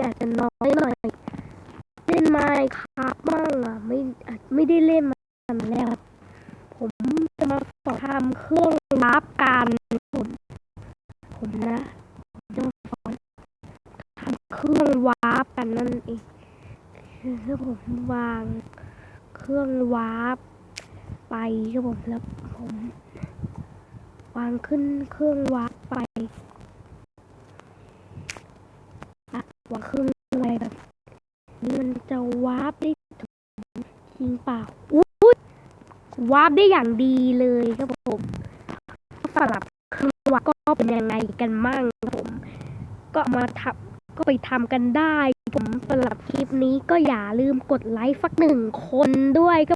นะครับผมคลิปนี้อาจจะน้อยหน่อย เล่นไมค์ครับบ้างอะไม่ไม่ได้เล่นมานานแล้วผมจะมาสอนทำเครื่องรับการผมผมนะผมจะมาสอนทำเครื่องวาร์ปกันนั่นเองคือผมวางเครื่องวาร์ปไปครับผมแล้วผม วางขึ้นเครื่องวาร์ปไปอะ วางเครื่องอะไรแบบนี้มันจะวาร์ปได้ถูกจริงเปล่าอุ้ยวาร์ปได้อย่างดีเลยครับผมสำหรับเครื่องวาร์ปก็เป็นยังไงกันมั่งครับผม ก็มาทำก็ไปทำกันได้ ผมสำหรับคลิปนี้ก็อย่าลืมกดไลค์สักหนึ่งคนด้วยครับ